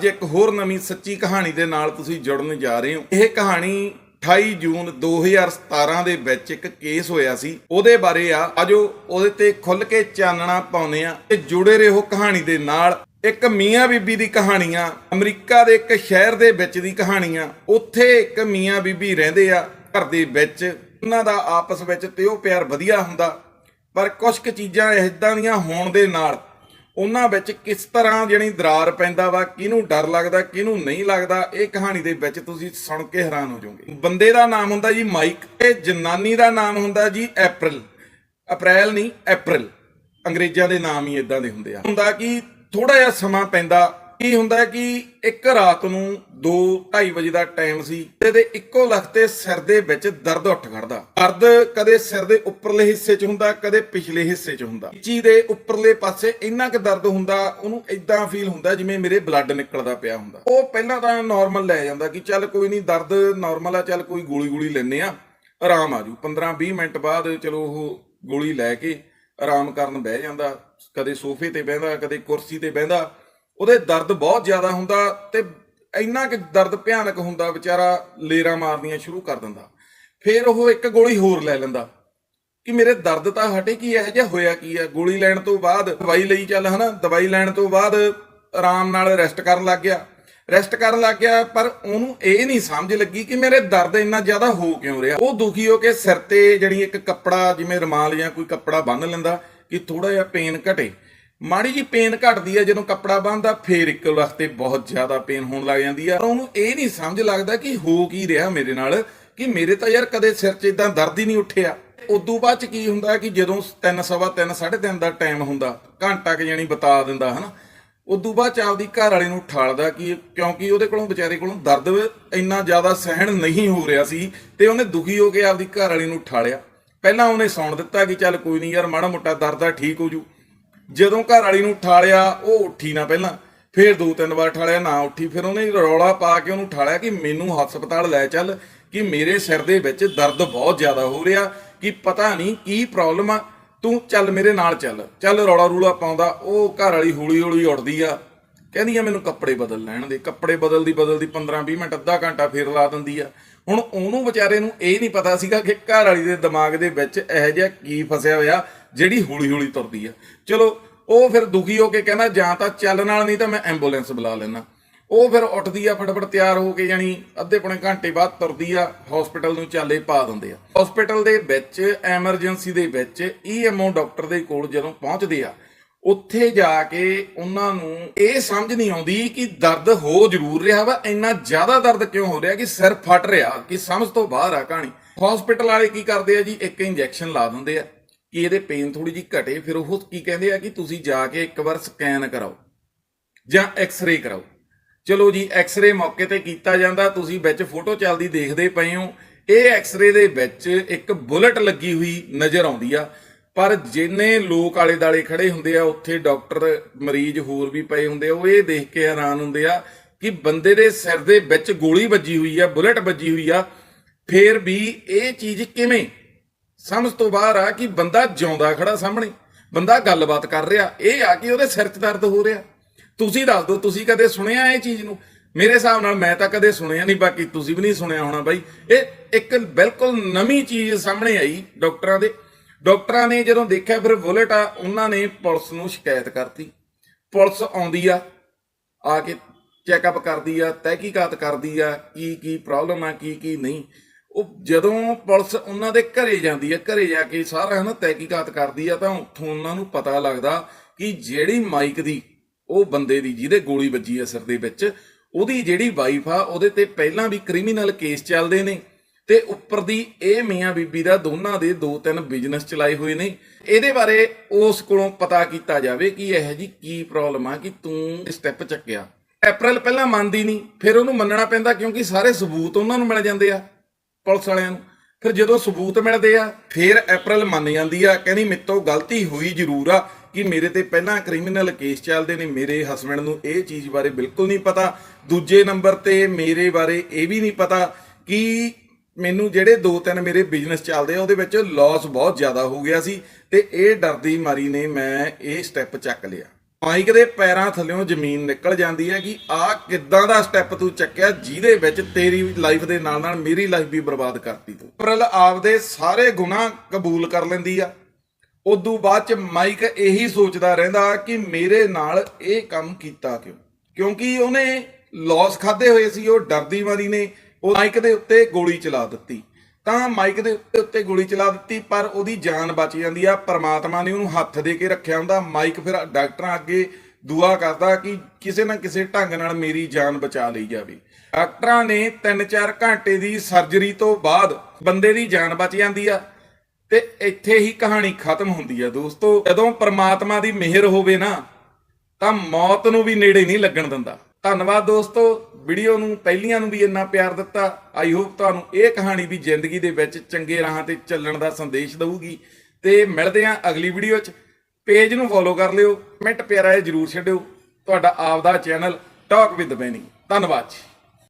ਅੱਜ ਇੱਕ ਹੋਰ ਨਵੀਂ ਸੱਚੀ ਕਹਾਣੀ ਦੇ ਨਾਲ ਤੁਸੀਂ ਜੁੜਨ ਜਾ ਰਹੇ ਹੋ। ਇਹ ਕਹਾਣੀ 28 ਜੂਨ 2017 ਦੇ ਵਿੱਚ ਇੱਕ ਕੇਸ ਹੋਇਆ ਸੀ। ਉਹਦੇ ਬਾਰੇ ਆ ਅਜੋ ਉਹਦੇ ਤੇ ਖੁੱਲ ਕੇ ਚਾਨਣਾ ਪਾਉਨੇ ਆ ਤੇ ਜੁੜੇ ਰਹੋ ਕਹਾਣੀ ਦੇ ਨਾਲ। ਇੱਕ ਮੀਆਂ ਬੀਬੀ ਦੀ ਕਹਾਣੀ ਆ ਅਮਰੀਕਾ ਦੇ ਇੱਕ ਸ਼ਹਿਰ ਦੇ ਵਿੱਚ ਦੀ ਕਹਾਣੀ ਆ ਉੱਥੇ ਇੱਕ ਮੀਆਂ ਬੀਬੀ ਰਹਿੰਦੇ ਆ ਘਰ ਦੇ ਵਿੱਚ। ਉਹਨਾਂ ਦਾ ਆਪਸ ਵਿੱਚ ਤੇ ਉਹ ਪਿਆਰ ਵਧੀਆ ਹੁੰਦਾ। ਪਰ ਕੁਝ ਕੁ ਚੀਜ਼ਾਂ ਇਦਾਂ ਦੀਆਂ ਹੋਣ ਦੇ ਨਾਲ ਉਹਨਾਂ ਵਿੱਚ ਕਿਸ ਤਰ੍ਹਾਂ ਜਿਹੜੀ ਦਰਾਰ ਪੈਂਦਾ ਵਾ, ਕਿਹਨੂੰ ਡਰ ਲੱਗਦਾ, ਕਿਹਨੂੰ ਨਹੀਂ ਲੱਗਦਾ, ਇਹ ਕਹਾਣੀ ਦੇ ਵਿੱਚ ਤੁਸੀਂ ਸੁਣ ਕੇ ਹੈਰਾਨ ਹੋ ਜਾਓਗੇ। ਬੰਦੇ ਦਾ ਨਾਮ ਹੁੰਦਾ ਜੀ ਮਾਈਕ ਤੇ ਜਨਾਨੀ ਦਾ ਨਾਮ ਹੁੰਦਾ ਜੀ ਐਪ੍ਰਿਲ ਅਪ੍ਰੈਲ ਨਹੀਂ ਐਪ੍ਰਿਲ ਅੰਗਰੇਜ਼ਾਂ ਦੇ ਨਾਮ ਹੀ ਇਦਾਂ ਦੇ ਹੁੰਦੇ ਆ। ਹੁੰਦਾ ਕਿ ਥੋੜਾ ਜਿਹਾ ਸਮਾਂ ਪੈਂਦਾ ਕੀ ਹੁੰਦਾ ਕਿ ਇੱਕ ਰਾਤ ਨੂੰ 2:30 ਵਜੇ ਦਾ ਟਾਈਮ ਸੀ ਤੇ ਦੇ ਇੱਕੋ ਲਖਤੇ ਸਿਰ ਦੇ ਵਿੱਚ ਦਰਦ ਉੱਠ ਖੜਦਾ। ਦਰਦ ਕਦੇ ਸਿਰ ਦੇ ਉੱਪਰਲੇ ਹਿੱਸੇ 'ਚ ਹੁੰਦਾ, ਕਦੇ ਪਿਛਲੇ ਹਿੱਸੇ 'ਚ ਹੁੰਦਾ। ਚੀ ਦੇ ਉੱਪਰਲੇ ਪਾਸੇ ਇੰਨਾ ਕੁ ਦਰਦ ਹੁੰਦਾ, ਉਹਨੂੰ ਇਦਾਂ ਫੀਲ ਹੁੰਦਾ ਜਿਵੇਂ ਮੇਰੇ ਬਲੱਡ ਨਿਕਲਦਾ ਪਿਆ ਹੁੰਦਾ। ਉਹ ਪਹਿਲਾਂ ਤਾਂ ਨਾਰਮਲ ਲੈ ਜਾਂਦਾ ਕਿ ਚੱਲ ਕੋਈ ਨਹੀਂ ਦਰਦ ਨਾਰਮਲ ਆ, ਚੱਲ ਕੋਈ ਗੋਲੀ ਗੋਲੀ ਲੈਨੇ ਆ ਆਰਾਮ ਆ ਜੂ। 15-20 ਮਿੰਟ ਬਾਅਦ ਚਲੋ ਉਹ ਗੋਲੀ ਲੈ ਕੇ ਆਰਾਮ ਕਰਨ ਬਹਿ ਜਾਂਦਾ, ਕਦੇ ਸੋਫੇ ਤੇ ਬਹਿੰਦਾ, ਕਦੇ ਕੁਰਸੀ ਤੇ ਬਹਿੰਦਾ ਉਹਦੇ ਦਰਦ ਬਹੁਤ ਜ਼ਿਆਦਾ ਹੁੰਦਾ ਤੇ ਇੰਨਾ ਕਿ ਦਰਦ ਭਿਆਨਕ ਹੁੰਦਾ ਵਿਚਾਰਾ ਲੇਰਾਂ ਮਾਰਨੀਆਂ ਸ਼ੁਰੂ ਕਰ ਦਿੰਦਾ। ਫਿਰ ਉਹ ਇੱਕ ਗੋਲੀ ਹੋਰ ਲੈ ਲੈਂਦਾ ਕਿ ਮੇਰੇ ਦਰਦ ਤਾਂ ਹਟੇ ਕੀ ਇਹੋ ਜਿਹਾ ਹੋਇਆ ਕੀ ਆ? ਗੋਲੀ ਲੈਣ ਤੋਂ ਬਾਅਦ ਦਵਾਈ ਲਈ ਚੱਲ ਹਨਾ, ਦਵਾਈ ਲੈਣ ਤੋਂ ਬਾਅਦ ਆਰਾਮ ਨਾਲ ਰੈਸਟ ਕਰਨ ਲੱਗ ਗਿਆ। ਰੈਸਟ ਕਰਨ ਲੱਗ ਗਿਆ, ਪਰ ਉਹਨੂੰ ਇਹ ਨਹੀਂ ਸਮਝ ਲੱਗੀ ਕਿ ਮੇਰੇ ਦਰਦ ਇੰਨਾ ਜ਼ਿਆਦਾ ਹੋ ਕਿਉਂ ਰਿਹਾ। ਉਹ ਦੁਖੀ ਹੋ ਕੇ ਸਿਰ ਤੇ ਜਿਹੜੀ ਇੱਕ ਕੱਪੜਾ, ਜਿਵੇਂ ਰਮਾਲ ਜਾਂ ਕੋਈ ਕੱਪੜਾ ਬੰਨ੍ਹ ਲੈਂਦਾ ਕਿ ਥੋੜਾ ਜਿਹਾ ਪੇਨ ਘਟੇ। ਮਾੜੀ ਜੀ ਪੇਨ ਘਟਦੀ ਹੈ ਜਦੋਂ ਕੱਪੜਾ ਬੰਨਦਾ, ਫੇਰ ਇੱਕ ਵਕਤੇ ਬਹੁਤ ਜ਼ਿਆਦਾ ਪੇਨ ਹੋਣ ਲੱਗ ਜਾਂਦੀ ਆ। ਪਰ ਉਹਨੂੰ ਇਹ ਨਹੀਂ ਸਮਝ ਲੱਗਦਾ ਕਿ ਹੋ ਕੀ ਰਿਹਾ ਮੇਰੇ ਨਾਲ, ਕਿ ਮੇਰੇ ਤਾਂ ਯਾਰ ਕਦੇ ਸਿਰ 'ਚ ਇਦਾਂ ਦਰਦ ਹੀ ਨਹੀਂ ਉੱਠਿਆ। ਉਦੋਂ ਬਾਅਦ ਚ ਕੀ ਹੁੰਦਾ ਕਿ ਜਦੋਂ 3 ਸਵਾ 3 3:30 ਦਾ ਟਾਈਮ ਹੁੰਦਾ, ਘੰਟਾ ਕਿ ਜਾਨੀ ਬਤਾ ਦਿੰਦਾ, ਹਨਾ। ਉਦੋਂ ਬਾਅਦ ਚ ਆਪਦੀ ਘਰ ਵਾਲੇ ਨੂੰ ਠਾਲਦਾ ਕਿ ਕਿਉਂਕਿ ਉਹਦੇ ਕੋਲੋਂ, ਵਿਚਾਰੇ ਕੋਲੋਂ ਦਰਦ ਇੰਨਾ ਜ਼ਿਆਦਾ ਸਹਿਣ ਨਹੀਂ ਹੋ ਰਿਹਾ ਸੀ ਤੇ ਉਹਨੇ ਦੁਖੀ ਹੋ ਕੇ ਆਪਦੀ ਘਰ ਵਾਲੀ ਨੂੰ ਠਾਲਿਆ। ਪਹਿਲਾਂ ਉਹਨੇ ਸੌਣ ਦਿੱਤਾ ਕਿ ਚੱਲ ਕੋਈ ਨਹੀਂ ਯਾਰ, ਮਾੜਾ ਮੋਟਾ ਦਰਦ ਆ, ਠੀਕ ਹੋ ਜੂ। ਜਦੋਂ ਘਰ ਵਾਲੀ ਨੂੰ ਠਾਲਿਆ, ਉਹ ਉੱਠੀ ਨਾ ਪਹਿਲਾਂ। ਫਿਰ ਦੋ ਤਿੰਨ ਵਾਰ ਠਾਲਿਆ, ਨਾ ਉੱਠੀ। ਫਿਰ ਉਹਨੇ ਰੌਲਾ ਪਾ ਕੇ ਉਹਨੂੰ ਠਾਲਿਆ ਕਿ ਮੈਨੂੰ ਹਸਪਤਾਲ ਲੈ ਚੱਲ, ਕਿ ਮੇਰੇ ਸਿਰ ਦੇ ਵਿੱਚ ਦਰਦ ਬਹੁਤ ਜ਼ਿਆਦਾ ਹੋ ਰਿਹਾ, ਕਿ ਪਤਾ ਨਹੀਂ ਕੀ ਪ੍ਰੋਬਲਮ ਆ। ਤੂੰ ਚੱਲ ਮੇਰੇ ਨਾਲ ਚੱਲ। ਚੱਲ ਰੌਲਾ ਰੂਲਾ ਪਾਉਂਦਾ, ਉਹ ਘਰ ਵਾਲੀ ਹੌਲੀ ਹੌਲੀ ਉੱਠਦੀ ਆ। ਕਹਿੰਦੀ ਆ, ਮੈਨੂੰ ਕੱਪੜੇ ਬਦਲ ਲੈਣ ਦੇ। ਕੱਪੜੇ ਬਦਲਦੀ ਬਦਲਦੀ 15-20 ਮਿੰਟ, ਅੱਧਾ ਘੰਟਾ ਫੇਰ ਲਾ ਦਿੰਦੀ ਆ। ਹੁਣ ਉਹਨੂੰ ਵਿਚਾਰੇ ਨੂੰ ਇਹ ਨਹੀਂ ਪਤਾ ਸੀਗਾ ਕਿ ਘਰ ਵਾਲੀ ਦੇ ਦਿਮਾਗ ਦੇ ਵਿੱਚ ਇਹੋ ਜਿਹਾ ਕੀ ਫਸਿਆ ਹੋਇਆ, ਜਿਹੜੀ ਹੌਲੀ ਹੌਲੀ ਤੁਰਦੀ ਆ। ਚਲੋ, ਉਹ ਫਿਰ ਦੁਖੀ ਹੋ ਕੇ ਕਹਿੰਦਾ, ਜਾਂ ਤਾਂ ਚੱਲ ਨਾਲ ਨਹੀਂ ਤਾਂ ਮੈਂ ਐਂਬੂਲੈਂਸ ਬੁਲਾ ਲੈਣਾ ਉਹ ਫਿਰ ਉੱਠਦੀ ਆ, ਫਟਾਫਟ ਤਿਆਰ ਹੋ ਕੇ ਜਾਨੀ ਅੱਧੇ ਪੌਣੇ ਘੰਟੇ ਬਾਅਦ ਤੁਰਦੀ ਆ ਹਸਪੀਟਲ ਨੂੰ ਚਾਲੇ ਪਾ ਦਿੰਦੇ ਆ। ਹਸਪੀਟਲ ਦੇ ਵਿੱਚ ਐਮਰਜੈਂਸੀ ਦੇ ਵਿੱਚ ਈਐਮਓ ਡਾਕਟਰ ਦੇ ਕੋਲ ਜਦੋਂ ਪਹੁੰਚਦੇ ਆ ਉੱਥੇ ਜਾ ਕੇ ਉਹਨਾਂ ਨੂੰ ਇਹ ਸਮਝ ਨਹੀਂ ਆਉਂਦੀ ਕਿ ਦਰਦ ਹੋ ਜ਼ਰੂਰ ਰਿਹਾ ਵਾ, ਇੰਨਾ ਜ਼ਿਆਦਾ ਦਰਦ ਕਿਉਂ ਹੋ ਰਿਹਾ ਕਿ ਸਿਰ ਫਟ ਰਿਹਾ, ਕਿ ਸਮਝ ਤੋਂ ਬਾਹਰ ਆ ਕਹਾਣੀ। ਹਸਪੀਟਲ ਵਾਲੇ ਕੀ ਕਰਦੇ ਆ ਜੀ? ਇੱਕ ਇੰਜੈਕਸ਼ਨ ਲਾ ਦਿੰਦੇ ਆ ਕਿ ਇਹਦੇ ਪੇਨ ਥੋੜੀ ਜੀ ਘਟੇ। ਫਿਰ ਉਹ ਕੀ ਕਹਿੰਦੇ ਆ ਕਿ ਤੁਸੀਂ ਜਾ ਕੇ ਇੱਕ ਵਾਰ ਸਕੈਨ ਕਰਾਓ ਜਾਂ ਐਕਸ-ਰੇ ਕਰਾਓ। ਚਲੋ ਜੀ ਐਕਸ-ਰੇ ਮੌਕੇ ਤੇ ਕੀਤਾ ਜਾਂਦਾ। ਤੁਸੀਂ ਵਿੱਚ ਫੋਟੋ ਚੱਲਦੀ ਦੇਖਦੇ ਪਏ ਹੋ। ਇਹ ਐਕਸ-ਰੇ ਦੇ ਵਿੱਚ ਇੱਕ ਬੁਲਟ ਲੱਗੀ ਹੋਈ ਨਜ਼ਰ ਆਉਂਦੀ ਆ। ਪਰ ਜਿੰਨੇ ਲੋਕ ਆਲੇ ਦਾਲੇ ਖੜੇ ਹੁੰਦੇ ਆ, ਉੱਥੇ ਡਾਕਟਰ ਮਰੀਜ਼ ਹੋਰ ਵੀ ਪਏ ਹੁੰਦੇ ਆ, ਉਹ ਇਹ ਦੇਖ ਕੇ ਹੈਰਾਨ ਹੁੰਦੇ ਆ ਕਿ ਬੰਦੇ ਦੇ ਸਿਰ ਦੇ ਵਿੱਚ ਗੋਲੀ ਵੱਜੀ ਹੋਈ ਆ, ਬੁਲਟ ਵੱਜੀ ਹੋਈ ਆ, ਫੇਰ ਵੀ ਇਹ ਚੀਜ਼ ਕਿਵੇਂ? ਸਮਝ ਤੋਂ ਬਾਹਰ ਆ ਕਿ ਬੰਦਾ ਜਿਉਂਦਾ ਖੜਾ ਸਾਹਮਣੇ, ਬੰਦਾ ਗੱਲਬਾਤ ਕਰ ਰਿਹਾ, ਇਹ ਆ ਕਿ ਉਹਦੇ ਸਿਰ 'ਚ ਦਰਦ ਹੋ ਰਿਹਾ। ਤੁਸੀਂ ਦੱਸ ਦਿਓ, ਤੁਸੀਂ ਕਦੇ ਸੁਣਿਆ ਇਹ ਚੀਜ਼ ਨੂੰ? ਮੇਰੇ ਹਿਸਾਬ ਨਾਲ ਮੈਂ ਤਾਂ ਕਦੇ ਸੁਣਿਆ ਨਹੀਂ, ਬਾਕੀ ਤੁਸੀਂ ਵੀ ਨਹੀਂ ਸੁਣਿਆ ਹੋਣਾ ਬਾਈ। ਇਹ ਇੱਕ ਬਿਲਕੁਲ ਨਵੀਂ ਚੀਜ਼ ਸਾਹਮਣੇ ਆਈ ਡਾਕਟਰਾਂ ਦੇ। ਡਾਕਟਰਾਂ ਨੇ ਜਦੋਂ ਦੇਖਿਆ ਫਿਰ ਬੁਲਟ ਆ, ਉਹਨਾਂ ਨੇ ਪੁਲਿਸ ਨੂੰ ਸ਼ਿਕਾਇਤ ਕਰਤੀ। ਪੁਲਿਸ ਆਉਂਦੀ ਆ ਆ ਕੇ ਚੈੱਕਅਪ ਕਰਦੀ ਆ, ਤਹਿਕੀਕਾਤ ਕਰਦੀ ਆ, ਕੀ ਕੀ ਪ੍ਰੋਬਲਮ ਆ, ਕੀ ਕੀ ਨਹੀਂ। ਉਹ ਜਦੋਂ ਪੁਲਿਸ ਉਹਨਾਂ ਦੇ ਘਰੇ ਜਾਂਦੀ ਆ, ਘਰੇ ਜਾ ਕੇ ਸਾਰਾ ਹਨਾ ਤਹਿਕੀਕਾਤ ਕਰਦੀ ਆ, ਤਾਂ ਉੱਥੋਂ ਉਹਨਾਂ ਨੂੰ ਪਤਾ ਲੱਗਦਾ ਕਿ ਜਿਹੜੀ ਮਾਈਕ ਦੀ, ਉਹ ਬੰਦੇ ਦੀ ਜਿਹਦੇ ਗੋਲੀ ਵੱਜੀ ਆ ਸਿਰ ਦੇ ਵਿੱਚ, ਉਹਦੀ ਜਿਹੜੀ ਵਾਈਫ ਆ, ਉਹਦੇ ਤੇ ਪਹਿਲਾਂ ਵੀ ਕ੍ਰਿਮੀਨਲ ਕੇਸ ਚੱਲਦੇ ਨੇ। ਤੇ ਉੱਪਰ ਦੀ ਇਹ ਮੀਆਂ ਬੀਬੀ ਦਾ ਦੋਨਾਂ ਦੇ ਦੋ ਤਿੰਨ ਬਿਜ਼ਨਸ ਚਲਾਏ ਹੋਏ ਨੇ। ਇਹਦੇ ਬਾਰੇ ਉਸ ਕੋਲੋਂ ਪਤਾ ਕੀਤਾ ਜਾਵੇ ਕਿ ਇਹ ਜੀ ਕੀ ਪ੍ਰੋਬਲਮ ਆ, ਕਿ ਤੂੰ ਸਟੈਪ ਚੱਕਿਆ। ਅਪ੍ਰੈਲ ਪਹਿਲਾਂ ਮੰਨਦੀ ਨਹੀਂ, ਫਿਰ ਉਹਨੂੰ ਮੰਨਣਾ ਪੈਂਦਾ ਕਿਉਂਕਿ ਸਾਰੇ ਸਬੂਤ ਉਹਨਾਂ ਨੂੰ ਮਿਲ ਜਾਂਦੇ ਆ, ਪੁਲਿਸ ਵਾਲਿਆਂ ਨੂੰ। ਫਿਰ ਜਦੋਂ ਸਬੂਤ ਮਿਲਦੇ ਆ, ਫਿਰ ਅਪ੍ਰੈਲ ਮੰਨ ਜਾਂਦੀ ਆ, ਕਹਿੰਦੀ ਮੇਤੋਂ ਗਲਤੀ ਹੋਈ ਜ਼ਰੂਰ ਆ ਕਿ ਮੇਰੇ ਤੇ ਪਹਿਲਾਂ ਕ੍ਰਿਮੀਨਲ ਕੇਸ ਚੱਲਦੇ ਨੇ, ਮੇਰੇ ਹਸਬੰਡ ਨੂੰ ਇਹ ਚੀਜ਼ ਬਾਰੇ ਬਿਲਕੁਲ ਨਹੀਂ ਪਤਾ। ਦੂਜੇ ਨੰਬਰ ਤੇ ਮੇਰੇ ਬਾਰੇ ਇਹ ਵੀ ਨਹੀਂ ਪਤਾ ਕਿ ਮੈਨੂੰ ਜਿਹੜੇ ਦੋ ਤਿੰਨ ਮੇਰੇ ਬਿਜ਼ਨਸ ਚੱਲਦੇ ਆ, ਉਹਦੇ ਵਿੱਚ ਲਾਸ ਬਹੁਤ ਜ਼ਿਆਦਾ ਹੋ ਗਿਆ ਸੀ ਤੇ ਇਹ ਡਰਦੀ ਮਾਰੀ ਨੇ ਮੈਂ ਇਹ ਸਟੈਪ ਚੱਕ ਲਿਆ। ਮਾਈਕ ਦੇ ਪੈਰਾਂ ਥੱਲੇੋਂ ਜ਼ਮੀਨ ਨਿਕਲ ਜਾਂਦੀ ਹੈ ਕਿ ਆਹ ਕਿੱਦਾਂ ਦਾ ਸਟੈਪ ਤੂੰ ਚੱਕਿਆ ਜਿਹਦੇ ਵਿੱਚ ਤੇਰੀ ਲਾਈਫ ਦੇ ਨਾਲ ਨਾਲ ਮੇਰੀ ਲਾਈਫ ਵੀ ਬਰਬਾਦ ਕਰਤੀ ਤੂੰ। ਅਪ੍ਰੈਲ ਆਪਦੇ ਸਾਰੇ ਗੁਨਾਹ ਕਬੂਲ ਕਰ ਲੈਂਦੀ ਆ। ਉਦੋਂ ਬਾਅਦ ਚ ਮਾਈਕ ਇਹੀ ਸੋਚਦਾ ਰਹਿੰਦਾ ਕਿ ਮੇਰੇ ਨਾਲ ਇਹ ਕੰਮ ਕੀਤਾ ਕਿਉਂ? ਕਿਉਂਕਿ ਉਹਨੇ ਲਾਸ ਖਾਦੇ ਹੋਏ ਸੀ, ਉਹ ਡਰਦੀ ਮਾਰੀ ਨੇ। ਉਹ ਮਾਈਕ ਦੇ ਉੱਤੇ ਗੋਲੀ ਚਲਾ ਦਿੱਤੀ। ਤਾਂ ਮਾਈਕ ਦੇ ਉੱਤੇ ਉੱਤੇ ਗੋਲੀ ਚਲਾ ਦਿੱਤੀ, ਪਰ ਉਹਦੀ ਜਾਨ ਬਚ ਜਾਂਦੀ ਆ। ਪਰਮਾਤਮਾ ਨੇ ਉਹਨੂੰ ਹੱਥ ਦੇ ਕੇ ਰੱਖਿਆ ਹੁੰਦਾ। ਮਾਈਕ ਫਿਰ ਡਾਕਟਰਾਂ ਅੱਗੇ ਦੁਆ ਕਰਦਾ ਕਿ ਕਿਸੇ ਨਾ ਕਿਸੇ ਢੰਗ ਨਾਲ ਮੇਰੀ ਜਾਨ ਬਚਾ ਲਈ ਜਾਵੇ। ਡਾਕਟਰਾਂ ਨੇ 3-4 ਘੰਟੇ ਦੀ ਸਰਜਰੀ ਤੋਂ ਬਾਅਦ ਬੰਦੇ ਦੀ ਜਾਨ ਬਚ ਜਾਂਦੀ ਆ। ਤੇ ਇੱਥੇ ਹੀ ਕਹਾਣੀ ਖਤਮ ਹੁੰਦੀ ਆ ਦੋਸਤੋ। ਜਦੋਂ ਪਰਮਾਤਮਾ ਦੀ ਮਿਹਰ ਹੋਵੇ ਨਾ, ਤਾਂ ਮੌਤ ਨੂੰ ਵੀ ਨੇੜੇ ਨਹੀਂ ਲੱਗਣ ਦਿੰਦਾ। ਧੰਨਵਾਦ ਦੋਸਤੋ, ਵੀਡੀਓ ਨੂੰ ਪਹਿਲੀਆਂ ਨੂੰ ਵੀ ਇੰਨਾ ਪਿਆਰ ਦਿੱਤਾ। ਆਈ ਹੋਪ ਤੁਹਾਨੂੰ ਇਹ ਕਹਾਣੀ ਵੀ ਜ਼ਿੰਦਗੀ ਦੇ ਵਿੱਚ ਚੰਗੇ ਰਾਹਾਂ ਤੇ ਚੱਲਣ ਦਾ ਸੰਦੇਸ਼ ਦੇਊਗੀ। ਤੇ ਮਿਲਦੇ ਆਂ ਅਗਲੀ ਵੀਡੀਓ 'ਚ। ਪੇਜ ਨੂੰ ਫੋਲੋ ਕਰ ਲਿਓ। ਕਮੈਂਟ ਪਿਆਰਾ ਇਹ ਜਰੂਰ ਛੱਡਿਓ। ਤੁਹਾਡਾ ਆਪਦਾ ਚੈਨਲ ਟਾਕ ਵਿਦ ਬੈਨੀ ਧੰਨਵਾਦ ਜੀ।